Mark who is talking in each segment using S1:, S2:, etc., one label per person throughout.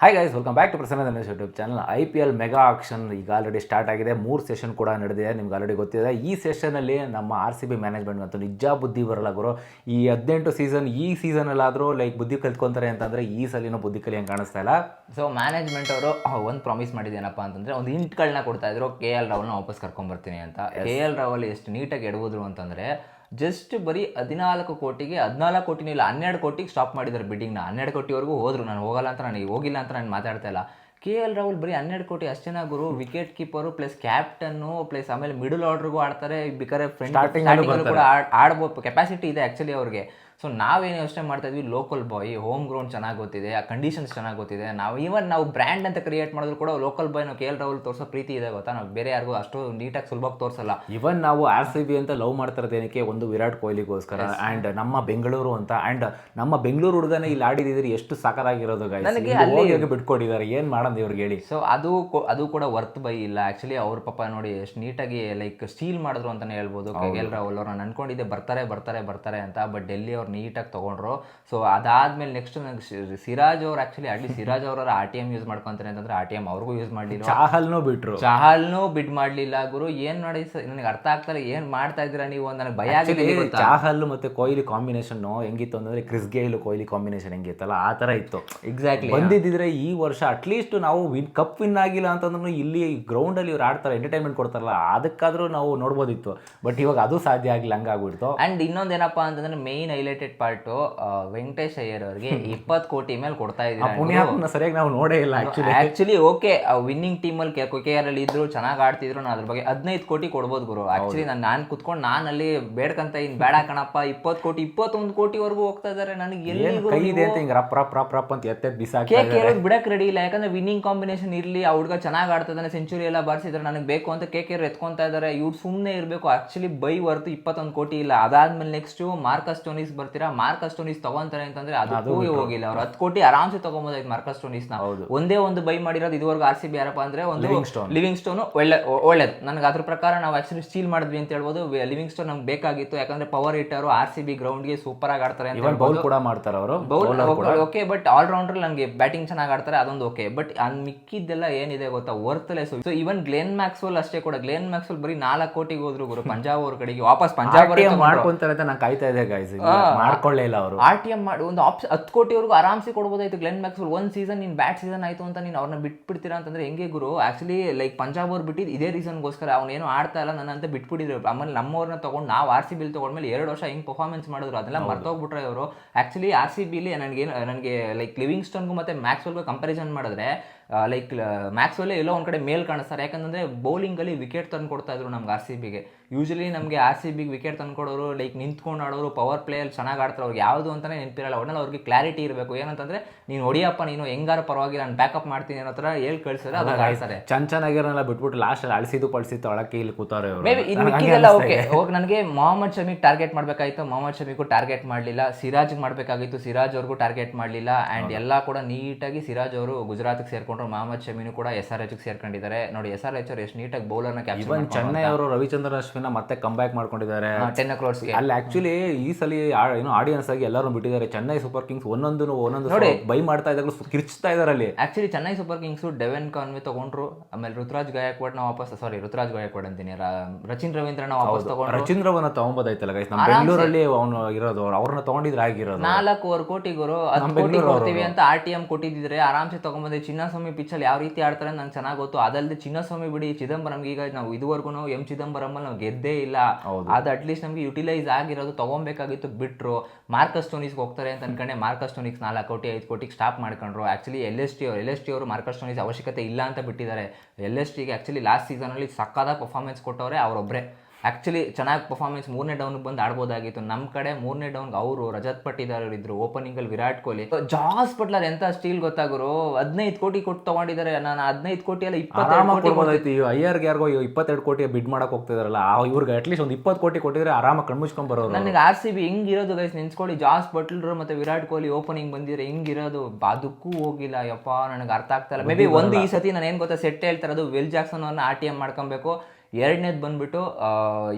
S1: Hi guys welcome back to Prasanna Dhanesh YouTube channel I P L mega auction ಈಗ already start ಆಗಿದೆ. ಮೂರು session ಕೂಡ ನಡೆದಿದೆ. ನಿಮ್ಗೆ ಆಲ್ರೆಡಿ ಗೊತ್ತಿದೆ. ಈ ಸೆಷನಲ್ಲಿ ನಮ್ಮ ಆರ್ ಸಿ ಬಿ ಮ್ಯಾನೇಜ್ಮೆಂಟ್ ಮತ್ತು ನಿಜ ಬುದ್ಧಿ ಬರಲ್ಲ ಗುರು. ಈ ಹದಿನೆಂಟು ಸೀಸನ್ ಈ ಸೀಸನಲ್ಲಾದರೂ ಲೈಕ್ ಬುದ್ಧಿ ಕಲ್ತ್ಕೊತಾರೆ ಅಂತಂದರೆ ಈ ಸಲಿನೂ ಬುದ್ಧಿ ಕಲಿಯಂಗೆ ಕಾಣಿಸ್ತಾ ಇಲ್ಲ.
S2: ಸೊ ಮ್ಯಾನೇಜ್ಮೆಂಟ್ ಅವರು ಒಂದು ಪ್ರಾಮಿಸ್ ಮಾಡಿದ್ದೇನಪ್ಪ ಅಂತಂದರೆ ಒಂದು ಇಂಟ್ಗಳನ್ನ ಕೊಡ್ತಾ ಇದ್ರು. ಕೆ ಎಲ್ ರಾಹುಲ್ನ ವಾಪಸ್ ಕರ್ಕೊಂಬರ್ತೀನಿ ಅಂತ. ಕೆ ಎಲ್ ರಾಹುಲ್ ಎಷ್ಟು ನೀಟಾಗಿ ಎಡವುದ್ರು ಅಂತಂದ್ರೆ ಜಸ್ಟ್ ಬರೀ ಹದಿನಾಲ್ಕು ಕೋಟಿಗೆ ಹದಿನಾಲ್ಕು ಕೋಟಿನೂ ಇಲ್ಲ ಹನ್ನೆರಡು ಕೋಟಿಗೆ ಸ್ಟಾಪ್ ಮಾಡಿದ್ದಾರೆ ಬಿಡ್ಡಿಂಗ್ನ ಹನ್ನೆರಡು ಕೋಟಿವರೆಗೂ ಹೋದ್ರು. ನಾನು ಹೋಗಲ್ಲ ಅಂತ ನಾನು ಹೋಗಿಲ್ಲ ಅಂತ ನಾನು ಮಾತಾಡ್ತಾ ಇಲ್ಲ. ಕೆ ಎಲ್ ರಾಹುಲ್ ಬರೀ ಹನ್ನೆರಡು ಕೋಟಿ ಅಷ್ಟೇನಾ ಗುರು. Wicket keeper plus captain plus ಆಮೇಲೆ ಮಿಡಲ್ ಆರ್ಡ್ರಿಗೂ ಆಡ್ತಾರೆ. ಬೇಕಾದ್ರೆ ಫ್ರೆಂಡ್ ಸ್ಟಾರ್ಟಿಂಗ್ ಕೂಡ ಆಡ್- ಆಡ್ಬೋದು. ಕೆಪಾಸಿಟಿ ಇದೆ ಆ್ಯಕ್ಚುಲಿ ಅವ್ರಿಗೆ. ಸೊ ನಾವೇನು ಯೋಚನೆ ಮಾಡ್ತಾ ಇದ್ವಿ ಲೋಕಲ್ ಬಾಯ್ ಹೋಮ್ ಗ್ರೌಂಡ್ ಚೆನ್ನಾಗಿ ಗೊತ್ತಿದೆ ಆ ಕಂಡೀಷನ್ಸ್ ಚೆನ್ನಾಗಿ ಗೊತ್ತಿದೆ ನಾವು ಈವನ್ ನಾವು ಬ್ರ್ಯಾಂಡ್ ಅಂತ ಕ್ರಿಯೇಟ್ ಮಾಡಿದ್ರು ಕೂಡ ಲೋಕಲ್ ಬಾಯ್ ನಾವು ಕೆ ಎಲ್ ರಾಹುಲ್ ತೋರಿಸೋ ಪ್ರೀತಿ ಇದೆ ಗೊತ್ತಾ? ನಾವು ಬೇರೆ ಯಾರಿಗೂ ಅಷ್ಟು ನೀಟಾಗಿ ಸುಲಭವಾಗಿ ತೋರಿಸಲ್ಲ.
S1: ಇವನ್ ನಾವು ಆರ್ ಸಿ ಬಿ ಅಂತ ಲವ್ ಮಾಡ್ತಿರೋದೇನಕ್ಕೆ ಒಂದು ವಿರಾಟ್ ಕೊಹ್ಲಿಗೋಸ್ಕರ. ಆ್ಯಂಡ್ ನಮ್ಮ ಬೆಂಗಳೂರು ಅಂತ ಆ್ಯಂಡ್ ನಮ್ಮ ಬೆಂಗಳೂರು ಹುಡುಗನೇ ಇಲ್ಲಿ ಆಡಿದಿದ್ರೆ ಎಷ್ಟು ಸಾಕಾಗಿರೋದು.
S2: ನನಗೆ ಅಲ್ಲಿ-
S1: ಬಿಟ್ಕೊಟ್ಟಿದ್ದಾರೆ ಏನು ಮಾಡೋದು ಇವ್ರಿಗೆ ಹೇಳಿ.
S2: ಸೊ ಅದು ಅದು ಕೂಡ ವರ್ತ್ ಬೈ ಇಲ್ಲ. ಆ್ಯಕ್ಚುಲಿ ಅವ್ರ ಪಾಪ ನೋಡಿ ಎಷ್ಟು ನೀಟಾಗಿ ಲೈಕ್ ಸ್ಟೀಲ್ ಮಾಡಿದ್ರು ಅಂತಲೇ ಹೇಳ್ಬೋದು ಕೆ ಎಲ್ ರಾಹುಲ್ ಅವ್ರನ್ನ. ನಾನು ಅನ್ಕೊಂಡಿದ್ದೆ ಬರ್ತಾರೆ ಬರ್ತಾರೆ ಬರ್ತಾರೆ ಅಂತ ಬಟ್ ಡೆಲ್ಲಿ ಅವ್ರು ನೀಟಾಗಿ ತೊಗೊಂಡ್ರು. ಸೊ ಅದಾದ್ಮೇಲೆ ನೆಕ್ಸ್ಟ್ ನಂಗೆ ಸಿರಾಜ್ ಅವ್ರು ಆ್ಯಕ್ಚುಲಿ ಅಟ್ಲಿ ಸಿರಾಜ್ ಅವರ ಆರ್ ಟಿ ಎಂ ಯೂಸ್ ಮಾಡ್ಕೊಂತಾರೆ ಅಂತಂದ್ರೆ ಆರ್ ಟಿ ಎಂ ಅವ್ರಿಗೂ ಯೂಸ್ ಮಾಡಲಿಲ್ಲ
S1: ಚಾಹಲ್ನೂ ಬಿಟ್ರು.
S2: ಚಾಹಲ್ನೂ ಬಿಡ್ ಮಾಡ್ಲಿಲ್ಲ ಗುರು. ಏನ್ ಮಾಡಿ ನನಗೆ ಅರ್ಥ ಆಗ್ತಾರೆ ಏನ್ ಮಾಡ್ತಾ ಇದ್ದೀರಾ ನೀವು ನನಗೆ ಭಯ ಆಗಿದೆ?
S1: ಚಾಹಲ್ ಮತ್ತೆ ಕೊಹ್ಲಿ ಕಾಂಬಿನೇಷನ್ ಹೆಂಗಿತ್ತು ಅಂದ್ರೆ ಕ್ರಿಸ್ ಗೇಲ್ ಕೊಹ್ಲಿ ಕಾಂಬಿನೇಷನ್ ಹೆಂಗಿತ್ತಲ್ಲ ಆ ತರ ಇತ್ತು.
S2: ಎಕ್ಸಾಕ್ಟ್ಲಿ
S1: ಬಂದಿದ್ದಿದ್ರೆ ಈ ವರ್ಷ ಅಟ್ಲೀಸ್ಟ್ ನಾವು ವಿನ್ ಕಪ್ ವಿನ್ ಆಗಿಲ್ಲ ಅಂತಂದ್ರೂ ಇಲ್ಲಿ ಗ್ರೌಂಡ್ ಅಲ್ಲಿ ಇವ್ರು ಆಡ್ತಾರೆ ಎಂಟರ್ಟೈನ್ಮೆಂಟ್ ಕೊಡ್ತಾರಲ್ಲ ಅದಕ್ಕಾದ್ರೂ ನಾವು ನೋಡ್ಬೋದಿತ್ತು. ಬಟ್ ಇವಾಗ ಅದು ಸಾಧ್ಯ ಆಗಿಲ್ಲ ಹಂಗಾಗ್ಬಿಡ್ತು.
S2: ಅಂಡ್ ಇನ್ನೊಂದೇನಪ್ಪ ಅಂತಂದ್ರೆ main highlighted part Venkatesh Iyer ಅವರಿಗೆ ಇಪ್ಪತ್ತು ಕೋಟಿ ಮೇಲೆ ಕೊಡ್ತಾ ಇದ್ದೀರಾ
S1: ಪುಣ್ಯಾತ್ಮನ ಸರಿಯಾಗಿ ನಾವು ನೋಡೇ ಇಲ್ಲ ಆಕ್ಚುಲಿ
S2: ಓಕೆ ವಿನ್ನಿಂಗ್ ಟೀಮ್ ಅಲ್ಲಿ ಕೆ ಆರ್ ಅಲ್ಲಿ ಇದ್ರು ಚೆನ್ನಾಗಿ ಆಡ್ತಿದ್ರು ನಾನು ಅದ್ರ ಬಗ್ಗೆ ಹದಿನೈದು ಕೋಟಿ ಕೊಡ್ಬೋದು ಗುರು. ಆಕ್ಚುಲಿ ನಾನು ನಾನು ಕುತ್ಕೊಂಡು ನಾನು ಅಲ್ಲಿ ಬೇಡ್ಕಂತ ಇನ್ ಬೇಡ ಕಣಪ್ಪ ಇಪ್ಪತ್ತು ಕೋಟಿ ಇಪ್ಪತ್ತೊಂದು ಕೋಟಿವರೆಗೂ ಹೋಗ್ತಾ ಇದಾರೆ ನನಗೆ ಎಲ್ಲಿ
S1: ಅಂತ ಹಿಂಗ್ ರಪ್ ರಪ್ ರಪ್ ರಪ್ ಅಂತ ಎತ್ತೆತ್ ಬಿಸಾಕಿ
S2: ಕೆ ಕೆ ಆರ್ ಬಿಡಕ್ ರೆಡಿ ಇಲ್ಲ ಯಾಕಂದ್ರೆ ವಿನ್ನಿಂಗ್ ಕಾಂಬಿನೇಷನ್ ಇರ್ಲಿ ಆ ಹುಡುಗ ಚೆನ್ನಾಗಿ ಆಡ್ತಿದ್ದಾನೆ ಸೆಂಚುರಿ ಎಲ್ಲ ಬಾರಿಸಿದ್ರೆ ನನಗೆ ಬೇಕು ಅಂತ ಕೆ ಕೆ ಆರ್ ಎತ್ಕೊಂತ ಇದಾರೆ. ಇವ್ರು ಸುಮ್ಮನೆ ಇರಬೇಕು ಆಕ್ಚುಲಿ ಬೈ ವರ್ತು ಇಪ್ಪತ್ತೊಂದು ಕೋಟಿ ಇಲ್ಲ. ಅದಾದ್ಮೇಲೆ ನೆಕ್ಸ್ಟ್ ಮಾರ್ಕಸ್ ಟೋನಿಸ್ ಬರ್ತೀರಾ ಮಾರ್ಕಸ್ ಟೋನಿಸ್ ತಗೊಂತಾರೆ ಅಂತಂದ್ರೆ ಅದಕ್ಕೂ ಹೋಗಿಲ್ಲ. ಅವ್ರು ಹತ್ತು ಕೋಟಿ ಆರಾಮ್ಸೆ ತಗೊಂಬೋದಾಯ್ತು ಮಾರ್ಕಸ್ ಟೋನಿಸ್ನ ಒಂದೇ ಒಂದು ಬೈ ಮಾಡಿರೋದು ಇದುವರೆಗೂ ಆರ್ ಸಿ ಬಿ ಯಾರಪ್ಪ ಅಂದ್ರೆ ಒಂದು. ಲಿವಿಂಗ್ ಸ್ಟೋನ್ ಒಳ್ಳೆ ಒಳ್ಳೇದು. ನನಗೆ ಅದ್ರ ಪ್ರಕಾರ ನಾವು ಆಕ್ಚುಲಿ ಸ್ಟೀಲ್ ಮಾಡಿದ್ವಿ ಅಂತ ಹೇಳ್ಬೋದು. ಲಿವಿಂಗ್ ಸ್ಟೋನ್ ನಮ್ಗೆ ಬೇಕಾಗಿತ್ತು. ಯಾಕಂದ್ರೆ ಪವರ್ ಹಿಟ್ಟರು ಆರ್ ಸಿ ಬಿ ಗ್ರೌಂಡ್ಗೆ ಸೂಪರ್ ಆಗಿ ಆಡ್ತಾರೆ ಅಂತ
S1: ಬೌಲ್ ಕೂಡ ಮಾಡ್ತಾರೆ ಅವರು.
S2: Bowl okay but all rounder ನನಗೆ ಬ್ಯಾಟಿಂಗ್ ಚೆನ್ನಾಗಿ ಆಡ್ತಾರೆ ಅದೊಂದು ಓಕೆ ಬಟ್ ಅನ್ ಮಿಕ್ಕಿದ್ದೆಲ್ಲ ಏನಿದೆ ಗೊತ್ತಾ? Worthless so even Glenn Maxwell ಅಷ್ಟೇ ಕೂಡ. ಗ್ಲೇನ್ ಮ್ಯಾಕ್ಸ್ವೆಲ್ ಬರೀ ನಾಲ್ಕು ಕೋಟಿಗೆ ಹೋದ್ರು ಗುರು. ಪಂಜಾಬ್ ಅವ್ರ ಕಡೆಗೆ. ವಾಪಸ್ ಪಂಜಾಬ್
S1: ಮಾಡ್ಕೊಂತಾರೆ ಅಂತ ನಾನು ಕಾಯ್ತಾ ಇದೆ ಗೈಸ್ ಮಾಡ್ಕೊಳ್ಳೇ ಇಲ್ಲ ಅವರು.
S2: ಆರ್ ಟಿ ಎಂ ಮಾಡಿ ಒಂದು ಆಪ್ಷನ್ ಹತ್ತು ಕೋಟಿವರೆಗೂ ಆರಾಮ್ಸಿ ಕೊಡ್ಬೋದಾಯ್ತು ಗ್ಲೆನ್ ಮ್ಯಾಕ್ಸ್ವೆಲ್ ಒಂದು ಸೀಸನ್ ನೀನು ಬ್ಯಾಟ್ ಸೀಸನ್ ಆಯಿತು ಅಂತ ನೀನು ಅವ್ರನ್ನ ಬಿಟ್ಬಿಡ್ತೀರಾ ಅಂತಂದ್ರೆ ಹೆಂಗೆ ಗುರು? ಆಕ್ಚುಲಿ ಲೈಕ್ ಪಂಜಾಬ್ ಅವ್ರು ಬಿಟ್ಟಿದ್ದು ಇದೇ ರೀಸನ್ಗೋಸ್ಕರ ಅವ್ನೇನು ಆಡ್ತಾ ಇಲ್ಲ ನನ್ನಂತ ಬಿಟ್ಬಿಟ್ಟಿದ್ರು. ಆಮೇಲೆ ನಮ್ಮವ್ರನ್ನ ತೊಗೊಂಡು ನಾವು ಆರ್ ಸಿ ಬಿಲ್ ತೊಗೊಂಡ್ಮೇಲೆ ಎರಡು ವರ್ಷ ಹೆಂಗೆ ಪರ್ಫಾರ್ಮೆನ್ಸ್ ಮಾಡಿದ್ರು. ಅದೆಲ್ಲ ಮರ್ತೋಗ್ಬಿಟ್ರೆ ಅವರು ಆಕ್ಚುಲಿ ಆರ್ ಸಿ ಬಿಲಿ ನನಗೇನು ನನಗೆ ಲೈಕ್ ಲಿವಿಂಗ್ ಸ್ಟೋನ್ಗೂ ಮತ್ತು ಮ್ಯಾಕ್ಸ್ವೆಲ್ಗೂ ಕಂಪ್ಯಾರಿಸನ್ ಮಾಡಿದ್ರೆ ಲೈಕ್ ಮ್ಯಾಕ್ಸ್ವೆಲ್ ಎಲ್ಲೋ ಒಂದು ಕಡೆ ಮೇಲ್ ಕಾಣಿಸ್ತಾರೆ. ಯಾಕಂದ್ರೆ ಬೌಲಿಂಗ್ ಅಲ್ಲಿ ವಿಕೆಟ್ ತಂದು ಕೊಡ್ತಾ ಇದ್ರು ನಮ್ಗೆ ಆರ್ ಸಿ ಬಿಗೆ ಯೂಶಲಿ ನಮಗೆ ಆರ್ ಸಿ ಬಿಗೆ ವಿಕೆಟ್ ತನ್ಕೊಡೋರು ಲೈಕ್ ನಿಂತ್ಕೊಂಡು ಆಡೋರು ಪವರ್ ಪ್ಲೇಯಲ್ಲಿ ಚೆನ್ನಾಗಿ ಆಡ್ತಾರೆ. ಅವ್ರಿಗೆ ಯಾವುದು ಅಂತಲೇ ನೆನಪಿರಲ್ಲ. ಒಟ್ನಲ್ಲಿ ಅವ್ರಿಗೆ ಕ್ಲಾರಿಟಿ ಇರಬೇಕು. ಏನಂತಂದ್ರೆ ನೀನು ಹೊಡಿಯಪ್ಪ ನೀನು ಹೆಂಗಾರು ಪರವಾಗಿಲ್ಲ ನಾನು ಬ್ಯಾಕಪ್ ಮಾಡ್ತೀನಿ ಅನ್ನೋ ಥರ ಹೇಳಿ ಕಳಿಸಿದ್ರೆ ಅದನ್ನು ಆಡ್ತಾರೆ.
S1: ಚೆನ್ನ ಚೆನ್ನಾಗಿರೋಲ್ಲ ಬಿಟ್ಬಿಟ್ಟು ಲಾಸ್ಟಲ್ಲಿ ಅಳಿಸಿದ್ದು ಪಳಿಸಿದ್ದು ಒಳಕ್ಕೆ ಇಲ್ಲಿ ಕೂತಾರೆ
S2: ಮೇ ಇದು ಮಿಕ್ಕಿದೆಲ್ಲ ಓಕೆ ಹೋಗಿ ನನಗೆ ಮೊಹಮ್ಮದ್ ಶಮಿಗೆ ಟಾರ್ಗೆಟ್ ಮಾಡಬೇಕಾಯ್ತು. ಮೊಹಮ್ಮದ್ ಶಮಿಗೂ ಟಾರ್ಗೆಟ್ ಮಾಡಲಿಲ್ಲ. ಸಿರಾಜ್ಗೆ ಮಾಡಬೇಕಾಗಿತ್ತು. ಸಿರಾಜ್ ಅವ್ರಿಗೂ ಟಾರ್ಗೆಟ್ ಮಾಡಲಿಲ್ಲ. ಆ್ಯಂಡ್ ಎಲ್ಲ ಕೂಡ ನೀಟಾಗಿ ಸಿರಾಜ್ ಅವರು ಗುಜರಾತ್ಗೆ ಸೇರ್ಕೊಂಡ್ರು ಮಹಮ್ಮದ್ ಶಮೀನು ಕೂಡ ಎಸ್ ಆರ್ ಎಚ್ಗೆ ಸೇರ್ಕೊಂಡಿದ್ದಾರೆ. ನೋಡಿ ಎಸ್ ಆರ್ ಎಚ್ ಅವ್ರು ಎಷ್ಟು ನೀಟಾಗಿ ಬೌಲರ್ನ ನ
S1: ಇವನ್ ಚೆನ್ನೈ ಅವರು ರವಿಚಂದ್ರ ಅಶ್ವಿನ ಮತ್ತೆ ಕಂಬ್ಯಾಕ್ ಮಾಡ್ಕೊಂಡಿದ್ದಾರೆ.
S2: ಟೆನ್ ಕ್ರೋರ್ಸ್ಗೆ
S1: ಅಲ್ಲಿ ಆಕ್ಚುಲಿ ಈ ಸಲ ಏನು ಆಡಿಯನ್ಸ್ ಆಗಿ ಎಲ್ಲರೂ ಬಿಟ್ಟಿದ್ದಾರೆ. ಚೆನ್ನೈ ಸೂಪರ್ ಕಿಂಗ್ಸ್ ಒಂದೊಂದು ಒಂದೊಂದು ಬೈ ಮಾಡ್ತಾ ಇದ್ದಾಗ ಕಿರ್ಚ್ತಾ ಇದಾರೆ ಅಲ್ಲಿ.
S2: Actually Chennai super kings Devon Conway ತಗೊಂಡ್ರು. ಆಮೇಲೆ ಋತುರಾಜ್ ಗಾಯಕ್ವಾಡ್ನ ವಾಪಸ್ ಸಾರಿ ಋತುರಾಜ್ ಗಾಯಕ್ವಾಡ್ ಅಂತೀನಿ ರಚಿನ್ ರವೀಂದ್ರನ ವಾಪಸ್ ತಗೊಂಡ್ರು.
S1: ರಚೀಂದ್ರವನ್ನ ತಗೊಂಬೋದಾಯ್ತಲ್ಲ ಗೈಸ್ ನಮ್ಮ ಬೆಂಗಳೂರಲ್ಲಿ ಅವನು ಇರೋದು ಅವ್ರು ಅವ್ರನ್ನ ತಗೊಂಡಿದ್ರೆ ಆಗಿರೋದು.
S2: ನಾಲ್ಕೂವರೆ ಕೋಟಿ ಗುರು ಹತ್ತು ಕೋಟಿ ಕೊಡ್ತೀವಿ ಅಂತ ಆರ್ ಟಿ ಎಂ ಕೊಟ್ಟಿದ್ರೆ ಆರಾಮ್ಸೆ ತಗೊಂಬಂದ್ರೆ ಚಿನ್ನಸ್ವಾಮಿ ಪಿಚ್ಚಲ್ಲಿ ಯಾವ ರೀತಿ ಆಡ್ತಾರೆ ನಂಗೆ ಚೆನ್ನಾಗಿ ಗೊತ್ತು. ಅದಲ್ಲದೆ ಚಿನ್ನಸ್ವಾಮಿ ಬಿಡಿ ಚಿದಂಬರಂಗೆ ಈಗ ನಾವು ಇದುವರೆಗೂ ಎಂ ಚಿದಂಬರಂ ನಾವು ಗೆದ್ದೇ ಇಲ್ಲ. ಅದು ಅಟ್ಲೀಸ್ಟ್ ನಮಗೆ ಯುಟಿಲೈಸ್ ಆಗಿರೋದು ತೊಗೊಬೇಕಾಗಿತ್ತು ಬಿಟ್ರು. ಮಾರ್ಕಸ್ ಟೋನಿಸ್ಗೆ ಹೋಗ್ತಾರೆ ಅಂತ ಅನ್ಕೊಂಡೆ. ಮಾರ್ಕಸ್ ಟೋನಿಕ್ಸ್ ನಾಲ್ಕು ಕೋಟಿ ಐದು ಕೋಟಿಗೆ ಸ್ಟಾಪ್ ಮಾಡ್ಕೊಂಡ್ರು. ಆ್ಯಕ್ಚುಲಿ ಎಲ್ ಎಸ್ ಟಿ ಅವರು ಎಲ್ ಎಸ್ ಟಿ ಅವರು ಮಾರ್ಕಸ್ ಟೋನಿಸ್ ಅವಶ್ಯಕತೆ ಇಲ್ಲ ಅಂತ ಬಿಟ್ಟಿದ್ದಾರೆ. ಎಲ್ ಎಸ್ ಟಿಗೆ ಆ್ಯಕ್ಚುಲಿ ಲಾಸ್ಟ್ ಸೀಸನಲ್ಲಿ ಸಕ್ಕದ ಪರ್ಫಾರ್ಮೆನ್ಸ್ ಕೊಟ್ಟವ್ರೆ ಅವರೊಬ್ಬರೇ ಆಕ್ಚುಲಿ ಚೆನ್ನಾಗಿ ಪರ್ಫಾರ್ಮೆನ್ಸ್ ಮೂರನೇ ಡೌನ್ಗೆ ಬಂದು ಆಡ್ಬೋದಾಗಿತ್ತು. ನಮ್ಮ ಕಡೆ ಮೂರನೇ ಡೌನ್ಗೆ ಅವರು ರಜತ್ ಪಟ್ಟಿದಾರರು ಇದ್ರು. ಓಪನಿಂಗಲ್ಲಿ ವಿರಾಟ್ ಕೊಹ್ಲಿ. ಜಾಸ್ ಬಟ್ಲರ್ ಎಂಥ ಸ್ಟೀಲ್ ಗೊತ್ತಾಗೋರು ಹದಿನೈದು ಕೋಟಿ ಕೊಟ್ಟು ತಗೊಂಡಿದ್ದಾರೆ ನಾನು ಹದಿನೈದು ಕೋಟಿ
S1: ಎಲ್ಲ ಈ ಅಯ್ಯರ್ಗೆ ಯಾರಿಗೋ ಇಪ್ಪತ್ತೆರಡು ಕೋಟಿ ಬಿಡ್ ಮಾಡೋಕೆ ಹೋಗ್ತಿದಾರಲ್ಲ ಆ ಇವ್ರಿಗೆ ಅಟ್ಲೀಸ್ಟ್ ಒಂದು ಇಪ್ಪತ್ತು ಕೋಟಿ ಕೊಟ್ಟಿದ್ರೆ ಆರಾಮಾಗಿ ಕಣ್ಮುಚ್ಕೊಂಡ್ ಬರೋರು
S2: ನನಗೆ ಆರ್ ಸಿ ಬಿ ಹೆಂಗಿರೋದು ಗೈಸ್ ನೆನ್ಸ್ಕೊಳ್ಳಿ. ಜಾಸ್ ಬಟ್ಲರು ಮತ್ತೆ ವಿರಾಟ್ ಕೊಹ್ಲಿ ಓಪನಿಂಗ್ ಬಂದಿದ್ರೆ ಹೆಂಗಿರೋದು ಅದಕ್ಕೂ ಹೋಗಿಲ್ಲ. ಯಪ್ಪ ನನಗೆ ಅರ್ಥ ಆಗ್ತಾ ಇಲ್ಲ. ಮೇ ಬಿ ಒಂದು ಈ ಸತಿ ನಾನು ಏನು ಗೊತ್ತಾ ಸೆಟ್ ಹೇಳ್ತಾರೆ ಅದು ವಿಲ್ ಜಾಕ್ಸನ್ ಅವ್ರನ್ನ ಆರ್ ಟಿ ಎಂ ಮಾಡ್ಕೊಬೇಕು. ಎರಡನೇದು ಬಂದ್ಬಿಟ್ಟು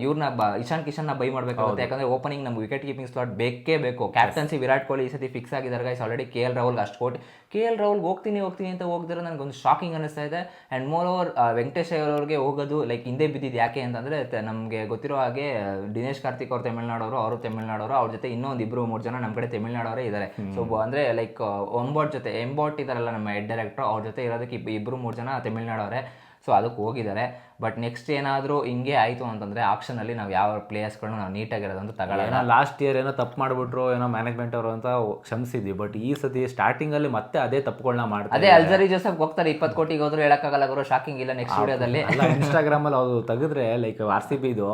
S2: ಇವ್ರನ್ನ ಬ ಇಶಾನ್ ಕಿಶನ್ನ ಬೈ ಮಾಡಬೇಕಾಗುತ್ತೆ. ಯಾಕಂದ್ರೆ ಓಪನಿಂಗ್ ನಮ್ಗೆ ವಿಕೆಟ್ ಕೀಪಿಂಗ್ ಸ್ಲಾಟ್ ಬೇಕೇ ಬೇಕು. ಕ್ಯಾಪ್ಟನ್ಸಿ ವಿರಾಟ್ ಕೊಹ್ಲಿ ಈ ಸತಿ ಫಿಕ್ಸ್ ಆಗಿದ್ದಾರೆ guys already K L Rahul ಅಷ್ಟು ಕೋಟಿ ಕೆ ಎಲ್ ರಾಹುಲ್ ಹೋಗ್ತೀನಿ ಹೋಗ್ತೀನಿ ಅಂತ ಹೋಗ್ದಿರೋ ನನಗೊಂದು ಶಾಕಿಂಗ್ ಅನಿಸ್ತಾ ಇದೆ. ಆ್ಯಂಡ್ ಮೋರ್ ಓವರ್ ವೆಂಕಟೇಶ್ ಅವ್ರಿಗೆ ಹೋಗೋದು ಲೈಕ್ ಹಿಂದೆ ಬಿದ್ದಿದ್ದು ಯಾಕೆ ಅಂತಂದರೆ ನಮಗೆ ಗೊತ್ತಿರೋ ಹಾಗೆ ದಿನೇಶ್ ಕಾರ್ತಿಕ್ ಅವ್ರು ತಮಿಳ್ನಾಡವರು ಅವರು ತಮಿಳ್ನಾಡವರು ಅವ್ರ ಜೊತೆ ಇನ್ನೊಂದು ಇಬ್ಬರು ಮೂರು ಜನ ನಮ್ಮ ಕಡೆ ತಮಿಳ್ನಾಡವರೇ ಇದ್ದಾರೆ ಸೊ ಅಂದರೆ ಲೈಕ್ ಒಂಬೋಟ್ ಜೊತೆ ಎಂಬಾಟ್ ಇದ್ದಾರಲ್ಲ ನಮ್ಮ ಹೆಡ್ ಡೈರೆಕ್ಟರ್ ಅವ್ರ ಜೊತೆ ಇರೋದಕ್ಕೆ ಇಬ್ಬರು ಮೂರು ಜನ ತಮಿಳ್ನಾಡವರೇ ಸೊ ಅದಕ್ಕೆ ಹೋಗಿದ್ದಾರೆ. ಬಟ್ ನೆಕ್ಸ್ಟ್ ಏನಾದರೂ ಹಿಂಗೆ ಆಯಿತು ಅಂತಂದರೆ ಆಪ್ಷನಲ್ಲಿ ನಾವು ಯಾವ ಪ್ಲೇಯರ್ಸ್ಗಳನ್ನ ನಾವು ನೀಟಾಗಿರೋದಂತ ತಗೊಳ್ಳೋಣ
S1: ಏನೋ ಲಾಸ್ಟ್ ಇಯರ್ ಏನೋ ತಪ್ಪು ಮಾಡಿಬಿಟ್ರು ಏನೋ ಮ್ಯಾನೇಜ್ಮೆಂಟ್ ಅವರು ಅಂತ ಕ್ಷಮಿಸಿದ್ವಿ. ಬಟ್ ಈ ಸತಿ ಸ್ಟಾರ್ಟಿಂಗಲ್ಲಿ ಮತ್ತೆ ಅದೇ ತಪ್ಪುಗಳನ್ನ ಮಾಡ್ತಾರೆ
S2: ಅದೇ ಅಲ್ಜರಿ ಜೋಸಫ್ ಹೋಗ್ತಾರೆ ಇಪ್ಪತ್ತು ಕೋಟಿಗೆ ಹೋದ್ರು ಹೇಳೋಕ್ಕಾಗಲ್ಲ ಗುರು ಶಾಕಿಂಗ್ ಇಲ್ಲ ನೆಕ್ಸ್ಟ್ ವಿಡಿಯೋದಲ್ಲಿ
S1: ಅಲ್ಲ ಇನ್ಸ್ಟಾಗ್ರಾಮ್ ಅಲ್ಲಿ ಅದು ತೆಗೆದ್ರೆ ಲೈಕ್ ಆರ್ ಸಿ ಬಿ ಇದು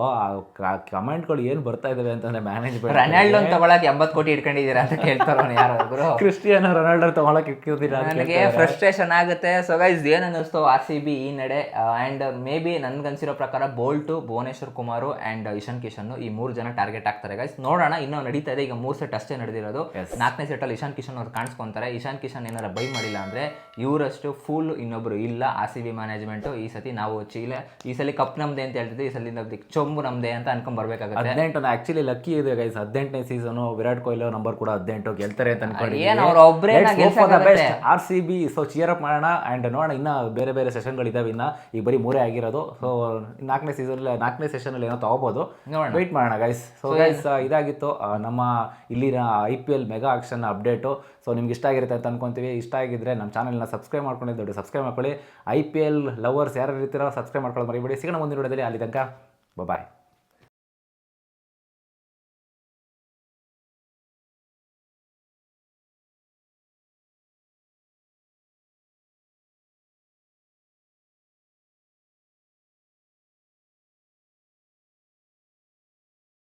S1: ಕಮೆಂಟ್ಗಳು ಏನು ಬರ್ತಾ ಇದಾವೆ ಅಂತಂದ್ರೆ ಮ್ಯಾನೇಜ್ಮೆಂಟ್
S2: ರೊನಾಲ್ಡೋ ತಗೊಳಕ್ಕೆ ಎಂಬತ್ತು ಕೋಟಿ ಇಟ್ಕೊಂಡಿದ್ದೀರಾ ಅಂತ ಕೇಳ್ತಾರೆ ಯಾರು ಗುರು.
S1: ಕ್ರಿಸ್ಟಿಯಾನೋ ರೊನಾಲ್ಡೋ ತಗೊಳಕ್ಕೆ ಇಕ್ಕಿದ್ದೀರಾ ಅಂತ
S2: ನನಗೆ ಫ್ರಸ್ಟ್ರೇಷನ್ ಆಗುತ್ತೆ. ಸೊ ಗೈಸ್ ಏನು ಅನ್ನಿಸ್ತು ಆರ್ ಸಿ ಬಿ ಈ ನಡೆ? ಆ್ಯಂಡ್ ಮೇ ಬಿ ನನ್ಗನ್ಸಿರೋ ಪ್ರಕಾರ ಬೋಲ್ಟು ಭುವನೇಶ್ವರ್ ಕುಮಾರು ಅಂಡ್ ಇಶಾನ್ ಕಿಶನ್ ಈ ಮೂರು ಜನ ಟಾರ್ಗೆಟ್ ಆಗ್ತಾರೆ ಗೈಸ್ ನೋಡೋಣ ಇನ್ನೂ ನಡೀತಾ ಇದೆ. ಈಗ ಮೂರು ಸೆಟ್ ಅಷ್ಟೇ ನಡೆದಿರೋದು. ನಾಲ್ಕನೇ ಸೆಟ್ಟಲ್ಲಿ ಇಶಾನ್ ಕಿಶನ್ ಅವ್ರು ಕಾಣಿಸ್ಕೊಂತಾರೆ. ಇಶಾನ್ ಕಿಶನ್ ಏನಾರ ಬೈ ಮಾಡಿಲ್ಲ ಅಂದ್ರೆ ಇವರಷ್ಟು ಫುಲ್ ಇನ್ನೊಬ್ರು ಇಲ್ಲ. ಆರ್ ಸಿ ಬಿ ಮ್ಯಾನೇಜ್ಮೆಂಟ್ ಈ ಸತಿ ನಾವು ಚೀಲ ಈ ಸಲ ಕಪ್ ನಮ್ದೆ ಅಂತ ಹೇಳ್ತಿದ್ವಿ ಈ ಸಲ ನಮ್ದು ಚೊಂಬು ನಮ್ದೆ ಅಂತ ಅನ್ಕೊಂಡ್ ಬರ್ಬೇಕಾಗುತ್ತೆ
S1: ಹದಿನೆಂಟು ಆಕ್ಚುಲಿ ಲಕ್ಕಿ ಇದೆ ಗೈಸ್ ಹದಿನೆಂಟನೇ ಸೀಸನ್ ವಿರಾಟ್ ಕೊಹ್ಲಿ ನಂಬರ್ ಕೂಡ ಹದಿನೆಂಟು ಗೆಲ್ತಾರೆ ಅಂತ
S2: ಅನ್ಕೊಂಡು?
S1: R C B so cheer up ಮಾಡೋಣ. ಅಂಡ್ ನೋಡೋಣ ಇನ್ನ ಬೇರೆ ಬೇರೆ ಸೆಷನ್ಗಳಿದಾವೆ ಇನ್ನ. ಈಗ ಬರೀ ಮೂರೇ ಆಗಿರೋದು. ಸೊ ನಾಲ್ಕನೇ ಸೀಸನ್ ನಾಲ್ಕನೇ ಸೆಷನ್ ಅಲ್ಲಿ ಏನೋ ತಗೋಬಹುದು
S2: ವೇಟ್
S1: ವೆಯ್ಟ್ ಮಾಡೋಣ ಗೈಸ್ ಸೊ ಗೈಸ್ ಇದಾಗಿತ್ತು ನಮ್ಮ ಇಲ್ಲಿನ I P L mega auction update so ನಿಮ್ಗೆ ಇಷ್ಟ ಆಗಿರುತ್ತೆ ಅಂತ ಅನ್ಕೊಂತೀವಿ. ಇಷ್ಟ ಆಗಿದ್ರೆ ನಮ್ಮ ಚಾನಲ್ನ ಸಬ್ಸ್ಕ್ರೈಬ್ ಮಾಡ್ಕೊಂಡು ದೊಡ್ಡ ಸಬ್ಸ್ಕ್ರೈಬ್ ಮಾಡ್ಕೊಳ್ಳಿ. ಐ ಪಿ ಎಲ್ ಲವರ್ಸ್ ಯಾರು ಇರ್ತೀರೋ ಸಬ್ಸ್ಕ್ರೈಬ್ ಮಾಡ್ಕೊಳ್ಳೋದು ಮರಿಬೇಡಿ. ಸಿಗೋಣ ಮುಂದಿನ ವಿಡಿಯೋದಲ್ಲಿ. ಅಲ್ಲಿ ತನಕ ಬಾಯ್